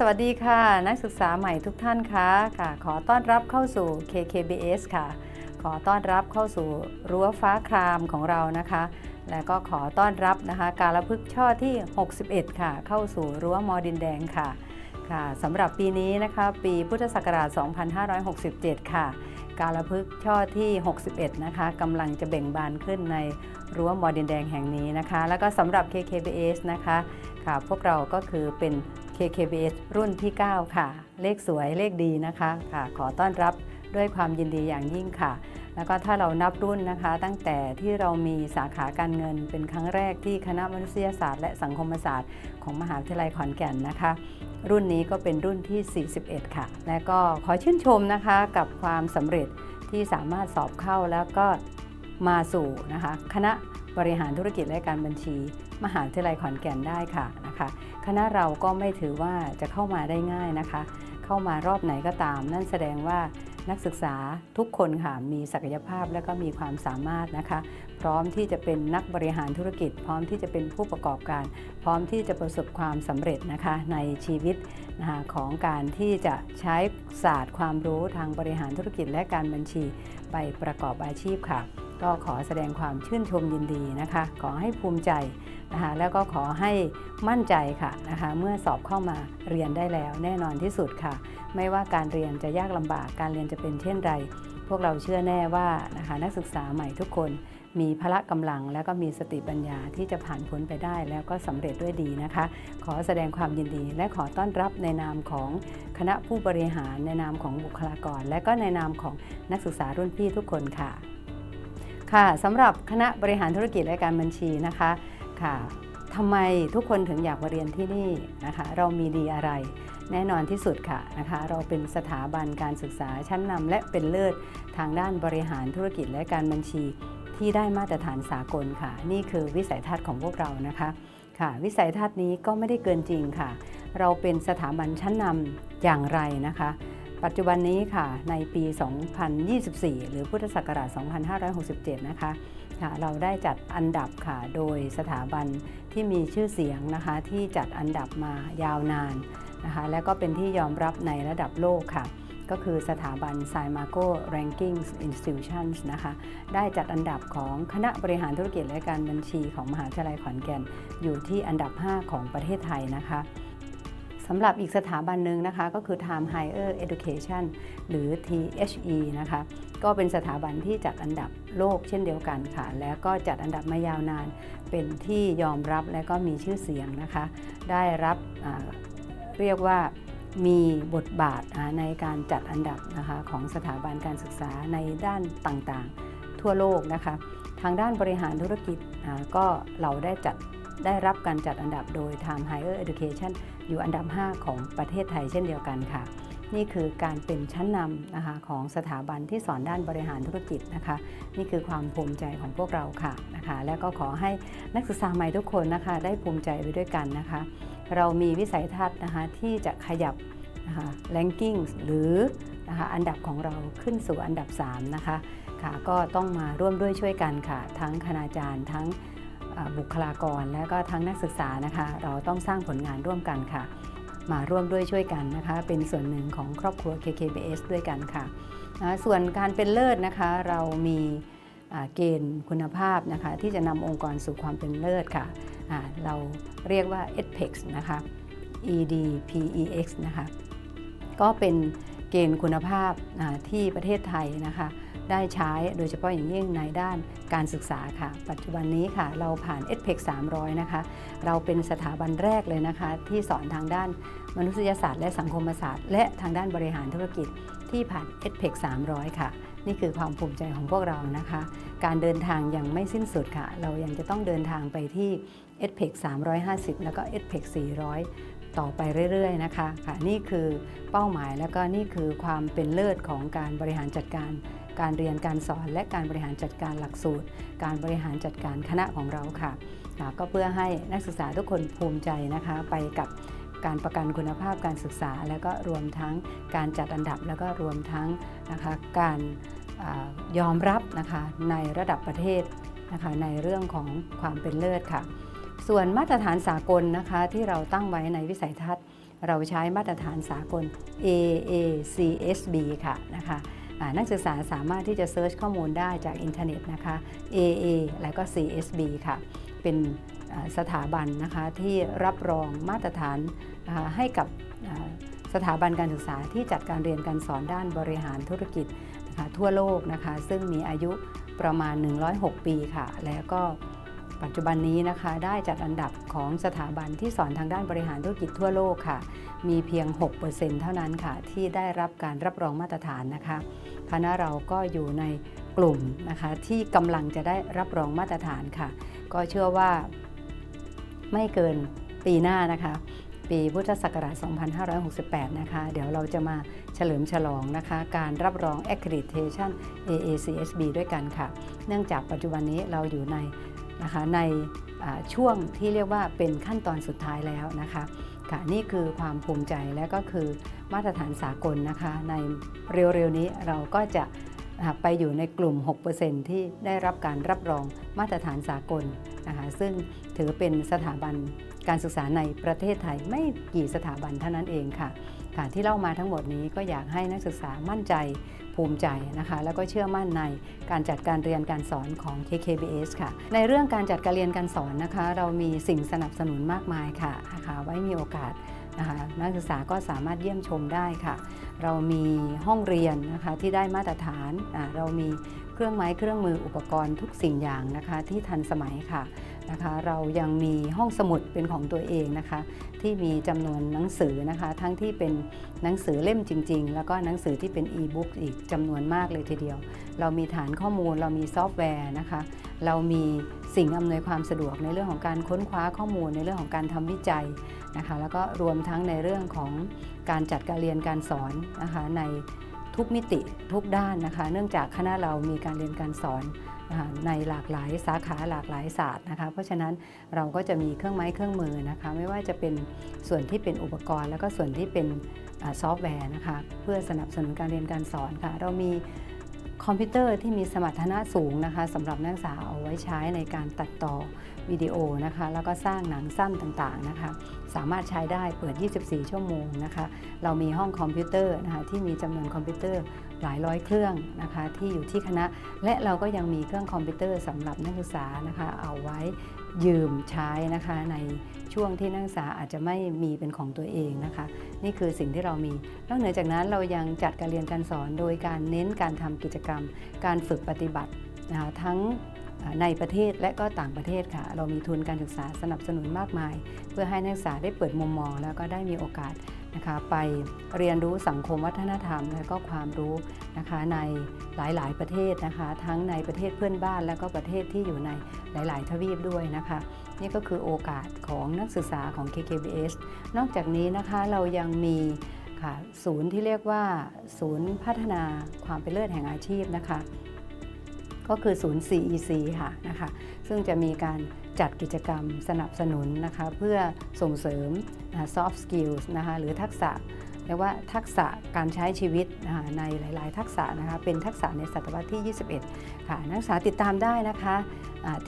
สวัสดีค่ะ นักศึกษาใหม่ทุกท่านคะค่ะ ขอต้อนรับเข้าสู่ KKBS ค่ะ ขอต้อนรับเข้าสู่รั้วฟ้าครามของเรานะคะ และก็ขอต้อนรับนะคะการละพึกษ์ช่อที่ 61 ค่ะ เข้าสู่รั้วมอดินแดงค่ะค่ะสำหรับปีนี้นะคะ ปีพุทธศักราช 2567 ค่ะ การละพึกษ์ช่อที่ 61 นะคะกำลังจะเบ่งบานขึ้นในรั้วมอดินแดงแห่งนี้นะคะ แล้วก็สำหรับ KKBS นะคะค่ะ พวกเราก็คือเป็น KKBS รุ่นที่ 9 ค่ะ เลขสวยเลขดีนะคะค่ะ ขอต้อนรับด้วยความยินดีอย่างยิ่งค่ะ แล้วก็ถ้าเรานับรุ่นนะคะ ตั้งแต่ที่เรามีสาขาการเงินเป็นครั้งแรกที่คณะมนุษยศาสตร์และสังคมศาสตร์ของมหาวิทยาลัยขอนแก่นนะคะ รุ่นนี้ก็เป็นรุ่นที่ 41 ค่ะ และก็ขอชื่นชมนะคะกับความสำเร็จที่สามารถสอบเข้าแล้วก็มาสู่นะคะ คณะ บริหารธุรกิจและการบัญชี มหาวิทยาลัยขอนแก่นได้ค่ะนะคะคณะเราก็ไม่ถือว่าจะเข้ามาได้ง่ายนะคะ เข้ามารอบไหนก็ตาม นั่นแสดงว่านักศึกษาทุกคนค่ะมีศักยภาพและก็มีความสามารถนะคะ พร้อมที่จะเป็นนักบริหารธุรกิจ พร้อมที่จะเป็นผู้ประกอบการ พร้อมที่จะประสบความสำเร็จนะคะในชีวิตนะคะของการที่จะใช้ศาสตร์ความรู้ทางบริหารธุรกิจและการบัญชีไปประกอบอาชีพค่ะ ก็ขอแสดงความชื่นชมยินดีนะคะ ขอให้ภูมิใจนะคะแล้วก็ขอให้มั่นใจค่ะนะคะเมื่อสอบเข้ามาเรียนได้แล้วแน่นอนที่สุดค่ะ ไม่ว่าการเรียนจะยากลำบากการเรียนจะเป็นเช่นไร พวกเราเชื่อแน่ว่านะคะนักศึกษาใหม่ทุกคนมีพละกำลังแล้วก็มีสติปัญญาที่จะผ่านพ้นไปได้แล้วก็สำเร็จด้วยดีนะคะ ขอแสดงความยินดี และขอต้อนรับในนามของคณะผู้บริหารในนามของบุคลากร และก็ในนามของนักศึกษารุ่นพี่ทุกคนค่ะ ค่ะสำหรับคณะบริหารธุรกิจและการบัญชีนะคะค่ะทำไมทุกคนถึงอยากมาเรียนที่นี่นะคะ เรามีดีอะไร แน่นอนที่สุดค่ะนะคะ เราเป็นสถาบันการศึกษาชั้นนำและเป็นเลิศทางด้านบริหารธุรกิจและการบัญชีที่ได้มาตรฐานสากลค่ะ นี่คือวิสัยทัศน์ของพวกเรานะคะค่ะ วิสัยทัศน์นี้ก็ไม่ได้เกินจริงค่ะ เราเป็นสถาบันชั้นนำอย่างไรนะคะ ปัจจุบันนี้ค่ะในปี 2024 หรือพุทธศักราช 2567 นะคะค่ะเราได้จัดอันดับค่ะโดยสถาบันที่มีชื่อเสียงนะคะที่จัดอันดับมายาวนานนะคะและก็เป็นที่ยอมรับในระดับโลกค่ะ ก็คือสถาบัน s i m a g o Rankings Institutions นะคะได้จัดอันดับของคณะบริหารธุรกิจและการบัญชีของมหาวิทยาลัยขอนแก่น อยู่ที่อันดับ 5 ของประเทศไทยนะคะ สำหรับอีกสถาบันหนึ่งนะคะก็คือ Time Higher Education หรือ THE นะคะก็เป็นสถาบันที่จัดอันดับโลกเช่นเดียวกันค่ะ แล้วก็จัดอันดับมายาวนาน เป็นที่ยอมรับและก็มีชื่อเสียงนะคะ ได้รับเรียกว่ามีบทบาทในการจัดอันดับนะคะของสถาบันการศึกษาในด้านต่างๆ ทั่วโลกนะคะ ทางด้านบริหารธุรกิจก็เราได้จัด ได้รับการจัดอันดับโดย Time Higher Education อยู่อันดับ 5 ของประเทศไทยเช่นเดียวกันค่ะ นี่คือการเป็นชั้นนำนะคะของสถาบันที่สอนด้านบริหารธุรกิจนะคะ นี่คือความภูมิใจของพวกเราค่ะนะคะ และก็ขอให้นักศึกษาใหม่ทุกคนนะคะ ได้ภูมิใจไปด้วยกันนะคะ เรามีวิสัยทัศน์นะคะที่จะขยับนะคะ ranking หรือนะคะอันดับของเราขึ้นสู่อันดับ 3 นะคะค่ะก็ต้องมาร่วมด้วยช่วยกันค่ะ ทั้งคณาจารย์ทั้ง บุคลากรและก็ทั้งนักศึกษานะคะ เราต้องสร้างผลงานร่วมกันค่ะ มาร่วมด้วยช่วยกันนะคะ เป็นส่วนหนึ่งของครอบครัว KKBS ด้วยกันค่ะ ส่วนการเป็นเลิศนะคะ เรามีเกณฑ์คุณภาพนะคะที่จะนำองค์กรสู่ความเป็นเลิศค่ะอ่าเราเรียกว่า EDPEX นะคะ EDPEX นะคะก็เป็นเกณฑ์คุณภาพที่ประเทศไทยนะคะ ได้ใช้โดยเฉพาะอย่างยิ่งในด้านการศึกษาค่ะ ปัจจุบันนี้ค่ะ เราผ่าน e d p e c 300 นะคะ เราเป็นสถาบันแรกเลยนะคะ ที่สอนทางด้านมนุษยศาสตร์และสังคมศาสตร์ และทางด้านบริหารธุรกิจที่ผ่าน e d p e c 300 ค่ะ นี่คือความภูมิใจของพวกเรานะคะ การเดินทางยังไม่สิ้นสุดค่ะ เรายังจะต้องเดินทางไปที่ e d p e c 350 แล้วก็ e d p e c 400ต่อไปเรื่อยๆนะคะค่ะนี่คือเป้าหมายแล้วก็นี่คือความเป็นเลิศของการบริหารจัดการ การเรียนการสอนและการบริหารจัดการหลักสูตร การบริหารจัดการคณะของเราค่ะก็เพื่อให้นักศึกษาทุกคนภูมิใจนะคะไปกับการประกันคุณภาพการศึกษา แล้วก็รวมทั้งการจัดอันดับ แล้วก็รวมทั้งนะคะการอยอมรับนะคะในระดับประเทศนะคะในเรื่องของความเป็นเลิศค่ะ ส่วนมาตรฐานสากลนะคะที่เราตั้งไว้ในวิสัยทัศน์ เราใช้มาตรฐานสากล AACSB ค่ะนะคะ นักศึกษาสามารถที่จะเซิร์ชข้อมูลได้จากอินเทอร์เน็ตนะคะ AA แล้วก็ CSB ค่ะ เป็นสถาบันนะคะที่รับรองมาตรฐานให้กับสถาบันการศึกษาที่จัดการเรียนการสอนด้านบริหารธุรกิจะะทั่วโลกนะคะ ซึ่งมีอายุประมาณ 106 ปีค่ะ แล้วก็ ปัจจุบันนี้นะคะได้จัดอันดับของสถาบันที่สอนทางด้านบริหารธุรกิจทั่วโลกค่ะ มีเพียง 6%เท่านั้นค่ะ ที่ได้รับการรับรองมาตรฐานนะคะคณะเราก็อยู่ในกลุ่มนะคะที่กำลังจะได้รับรองมาตรฐานค่ะ ก็เชื่อว่าไม่เกินปีหน้านะคะ ปีพุทธศักราช 2568 นะคะ เดี๋ยวเราจะมาเฉลิมฉลองนะคะ การรับรอง Accreditation AACSB ด้วยกันค่ะ เนื่องจากปัจจุบันนี้เราอยู่ใน นะคะในช่วงที่เรียกว่าเป็นขั้นตอนสุดท้ายแล้วนะคะค่ะนี่คือความภูมิใจและก็คือมาตรฐานสากลนะคะ ในเร็วๆนี้เราก็จะไปอยู่ในกลุ่ม 6%ที่ได้รับการรับรองมาตรฐานสากลนะคะซึ่งถือเป็นสถาบันการศึกษาในประเทศไทยไม่กี่สถาบันเท่านั้นเองค่ะ ค่ะที่เล่ามาทั้งหมดนี้ก็อยากให้นักศึกษามั่นใจภูมิใจนะคะแล้วก็เชื่อมั่นในการจัดการเรียนการสอนของ KKBS ค่ะ ในเรื่องการจัดการเรียนการสอนนะคะ เรามีสิ่งสนับสนุนมากมายค่ะนะคะไว้มีโอกาสนะคะนักศึกษาก็สามารถเยี่ยมชมได้ค่ะ เรามีห้องเรียนนะคะที่ได้มาตรฐานอ่าเรามี เครื่องไม้เครื่องมืออุปกรณ์ทุกสิ่งอย่างนะคะที่ทันสมัยค่ะนะคะเรายังมีห้องสมุดเป็นของตัวเองนะคะ ที่มีจำนวนหนังสือนะคะ ทั้งที่เป็นหนังสือเล่มจริง ๆ แล้วก็หนังสือที่เป็นอีบุ๊กอีกจำนวนมากเลยทีเดียว เรามีฐานข้อมูลเรามีซอฟต์แวร์นะคะ เรามีสิ่งอำนวยความสะดวกในเรื่องของการค้นคว้าข้อมูลในเรื่องของการทำวิจัยนะคะ แล้วก็รวมทั้งในเรื่องของการจัดการเรียนการสอนนะคะใน ทุกมิติทุกด้านนะคะ เนื่องจากคณะเรามีการเรียนการสอนในหลากหลายสาขาหลากหลายศาสตร์นะคะ เพราะฉะนั้นเราก็จะมีเครื่องไม้เครื่องมือนะคะ ไม่ว่าจะเป็นส่วนที่เป็นอุปกรณ์ แล้วก็ส่วนที่เป็นซอฟต์แวร์นะคะ เพื่อสนับสนุนการเรียนการสอนค่ะ เรามี คอมพิวเตอร์ที่มีสมรรถนะสูงนะคะสำหรับนักศึกษาเอาไว้ใช้ในการตัดต่อวิดีโอนะคะ แล้วก็สร้างหนังสั้นต่างๆนะคะ สามารถใช้ได้เปิด 24 ชั่วโมงนะคะ เรามีห้องคอมพิวเตอร์นะคะที่มีจำนวนคอมพิวเตอร์หลายร้อยเครื่องนะคะ ที่อยู่ที่คณะ และเราก็ยังมีเครื่องคอมพิวเตอร์สำหรับนักศึกษานะคะ เอาไว้ ยืมใช้นะคะในช่วงที่นักศึกษาอาจจะไม่มีเป็นของตัวเองนะคะ นี่คือสิ่งที่เรามี นอกเหนือจากนั้นเรายังจัดการเรียนการสอนโดยการเน้นการทำกิจกรรม การฝึกปฏิบัตินะคะทั้งในประเทศและก็ต่างประเทศค่ะ เรามีทุนการศึกษาสนับสนุนมากมาย เพื่อให้นักศึกษาได้เปิดมุมมอง แล้วก็ได้มีโอกาส นะคะไปเรียนรู้สังคมวัฒนธรรม และก็ความรู้นะคะในหลายๆ ประเทศนะคะทั้งในประเทศเพื่อนบ้าน และก็ประเทศที่อยู่ในหลาย ๆ ทวีปด้วยนะคะนี่ก็คือโอกาสของนักศึกษาของ KKBS นอกจากนี้นะคะเรายังมีค่ะศูนย์ที่เรียกว่า ศูนย์พัฒนาความเป็นเลิศแห่งอาชีพนะคะ ก็คือศูนย์ CEC ค่ะนะคะซึ่งจะมีการจัดกิจกรรมสนับสนุนนะคะเพื่อส่งเสริมอ่า soft skills นะคะหรือทักษะเรียกว่าทักษะการใช้ชีวิตในหลาย ๆ ทักษะนะคะเป็นทักษะในศตวรรษที่ 21 ค่ะ นักศึกษาติดตามได้นะคะ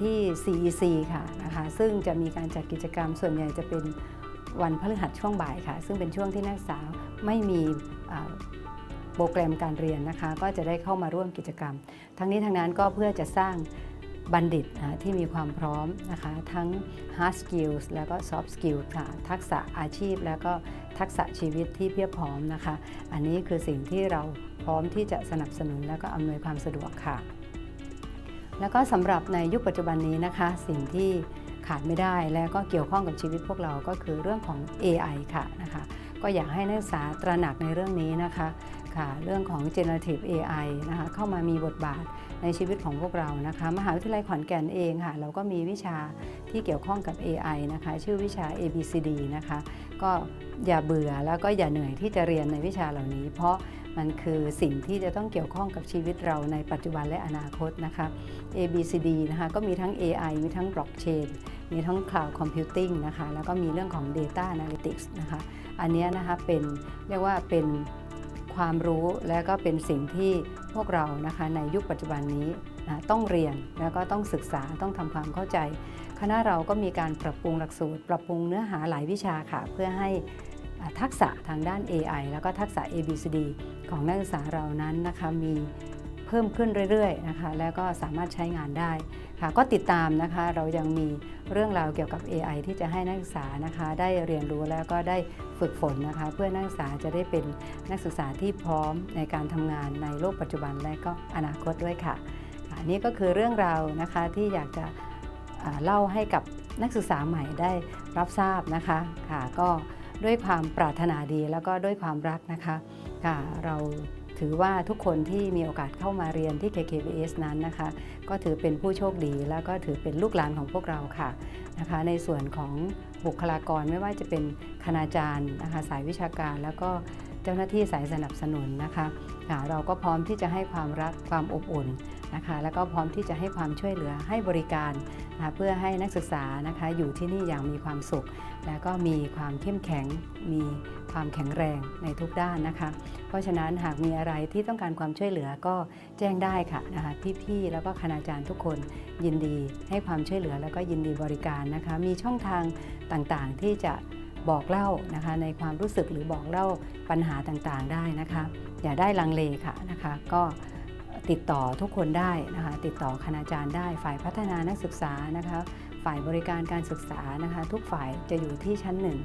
ที่ CEC ค่ะนะคะซึ่งจะมีการจัดกิจกรรมส่วนใหญ่จะเป็นวันพฤหัสช่วงบ่ายค่ะ ซึ่งเป็นช่วงที่นักศึกษาไม่มี โปรแกรมการเรียนนะคะ ก็จะได้เข้ามาร่วมกิจกรรม ทั้งนี้ทั้งนั้นก็เพื่อจะสร้างบัณฑิตที่มีความพร้อมนะคะทั้ง hard skills แล้วก็ soft skills ค่ะทักษะอาชีพแล้วก็ทักษะชีวิตที่เพียบพร้อมนะคะ อันนี้คือสิ่งที่เราพร้อมที่จะสนับสนุนแล้วก็อำนวยความสะดวกค่ะ แล้วก็สำหรับในยุคปัจจุบันนี้นะคะ สิ่งที่ขาดไม่ได้และก็เกี่ยวข้องกับชีวิตพวกเราก็คือเรื่องของ AI ค่ะนะคะ ก็อยากให้นักศึกษาตระหนักในเรื่องนี้นะคะค่ะเรื่องของ generative AI นะคะเข้ามามีบทบาทในชีวิตของพวกเรานะคะ มหาวิทยาลัยขอนแก่นเองค่ะ เราก็มีวิชาที่เกี่ยวข้องกับ AI นะคะ ชื่อวิชา ABCD นะคะ ก็อย่าเบื่อแล้วก็อย่าเหนื่อยที่จะเรียนในวิชาเหล่านี้ เพราะมันคือสิ่งที่จะต้องเกี่ยวข้องกับชีวิตเราในปัจจุบันและอนาคตนะคะ ABCD นะคะ ก็มีทั้ง AI มีทั้ง Blockchain มีทั้ง Cloud Computing นะคะ แล้วก็มีเรื่องของ Data Analytics นะคะ อันนี้นะคะเป็นเรียกว่าเป็นความรู้และก็เป็นสิ่งที่พวกเรานะคะในยุคปัจจุบันนี้นะต้องเรียนแล้วก็ต้องศึกษาต้องทำความเข้าใจ คณะเราก็มีการปรับปรุงหลักสูตร ปรับปรุงเนื้อหาหลายวิชาค่ะ เพื่อให้ทักษะทางด้าน AI แล้วก็ทักษะ ABCD ของนักศึกษาเรานั้นนะคะมี เพิ่มขึ้นเรื่อยๆนะคะแล้วก็สามารถใช้งานได้ค่ะก็ติดตามนะคะเรายังมีเรื่องราวเกี่ยวกับ AI ที่จะให้นักศึกษานะคะ ได้เรียนรู้แล้วก็ได้ฝึกฝนนะคะ เพื่อนักศึกษาจะได้เป็นนักศึกษาที่พร้อมในการทำงานในโลกปัจจุบันและก็อนาคตด้วยค่ะอันนี้ก็คือเรื่องราวนะคะที่อยากจะเล่าให้กับนักศึกษาใหม่ได้รับทราบนะคะค่ะก็ด้วยความปรารถนาดีแล้วก็ด้วยความรักนะคะค่ะเรา ถือว่าทุกคนที่มีโอกาสเข้ามาเรียนที่ KKBS นั้นนะคะ ก็ถือเป็นผู้โชคดี แล้วก็ถือเป็นลูกหลานของพวกเราค่ะนะคะ ในส่วนของบุคลากรไม่ว่าจะเป็นคณาจารย์นะคะสายวิชาการแล้วก็เจ้าหน้าที่สายสนับสนุนนะคะะเราก็พร้อมที่จะให้ความรักความอบอุ่นนะคะ แล้วก็พร้อมที่จะให้ความช่วยเหลือให้บริการ นะเพื่อให้นักศึกษานะคะอยู่ที่นี่อย่างมีความสุข และก็มีความเข้มแข็ง มีความแข็งแรงในทุกด้านนะคะ เพราะฉะนั้นหากมีอะไรที่ต้องการความช่วยเหลือก็แจ้งได้ค่ะนะคะพี่ๆแล้วก็คณาจารย์ทุกคนยินดีให้ความช่วยเหลือแล้วก็ยินดีบริการนะคะ มีช่องทางต่างๆที่จะบอกเล่านะคะในความรู้สึกหรือบอกเล่าปัญหาต่างๆได้นะคะ อย่าได้ลังเลค่ะนะคะ ก็ ติดต่อทุกคนได้นะคะติดต่อคณาจารย์ได้ ฝ่ายพัฒนานักศึกษานะคะฝ่ายบริการการศึกษานะคะทุกฝ่ายจะอยู่ที่ชั้นหนึ่ง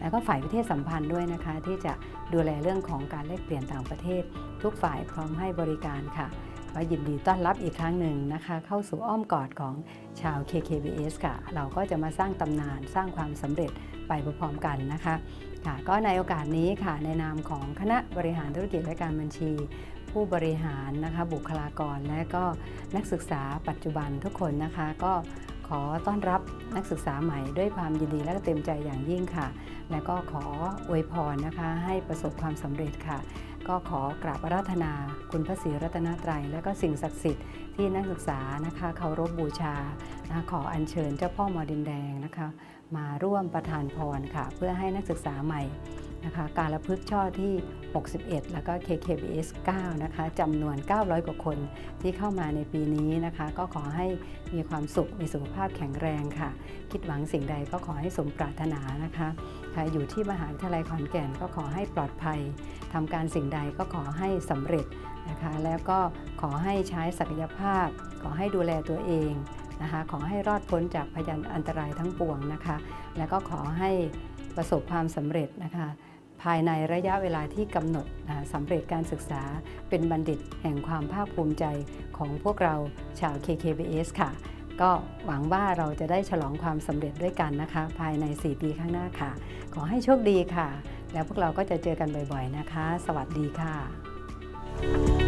แล้วก็ฝ่ายวิเทศสัมพันธ์ด้วยนะคะ ที่จะดูแลเรื่องของการแลกเปลี่ยนต่างประเทศ ทุกฝ่ายพร้อมให้บริการค่ะก็ยินดีต้อนรับอีกครั้งหนึ่งนะคะ เข้าสู่อ้อมกอดของชาว KKBS ค่ะ เราก็จะมาสร้างตำนานสร้างความสำเร็จไปพร้อมๆกันนะคะค่ะก็ในโอกาสนี้ค่ะในนามของคณะบริหารธุรกิจและการบัญชี ผู้บริหารนะคะบุคลากรและก็นักศึกษาปัจจุบันทุกคนนะคะ ก็ขอต้อนรับนักศึกษาใหม่ด้วยความยินดีและก็เต็มใจอย่างยิ่งค่ะ และก็ขออวยพรนะคะให้ประสบความสำเร็จค่ะ ก็ขอกราบอาราธนาคุณพระศรีรัตนตรัย และก็สิ่งศักดิ์สิทธิ์ที่นักศึกษานะคะเคารพบูชานะขออัญเชิญเจ้าพ่อมอดินแดงนะคะ มาร่วมประทานพรค่ะ เพื่อให้นักศึกษาใหม่ นะคะการละพฤกษ์ช่อที่ 61 แล้วก็ KKBS 9 นะคะจำนวน 900 กว่าคนที่เข้ามาในปีนี้นะคะ ก็ขอให้มีความสุข มีสุขภาพแข็งแรงค่ะ คิดหวังสิ่งใดก็ขอให้สมปรารถนานะคะใครอยู่ที่มหาวิทยาลัยขอนแก่นก็ขอให้ปลอดภัยทำการสิ่งใดก็ขอให้สำเร็จนะคะ แล้วก็ขอให้ใช้ศักยภาพ ขอให้ดูแลตัวเองนะคะขอให้รอดพ้นจากพยันอันตรายทั้งปวงนะคะ แล้วก็ขอให้ประสบความสำเร็จนะคะ ภายในระยะเวลาที่กำหนดสำเร็จการศึกษา เป็นบัณฑิตแห่งความภาคภูมิใจของพวกเราชาว KKBS ค่ะ ก็หวังว่าเราจะได้ฉลองความสำเร็จด้วยกันนะคะ ภายใน 4 ปีข้างหน้าค่ะ ขอให้โชคดีค่ะ แล้วพวกเราก็จะเจอกันบ่อยๆนะคะ สวัสดีค่ะ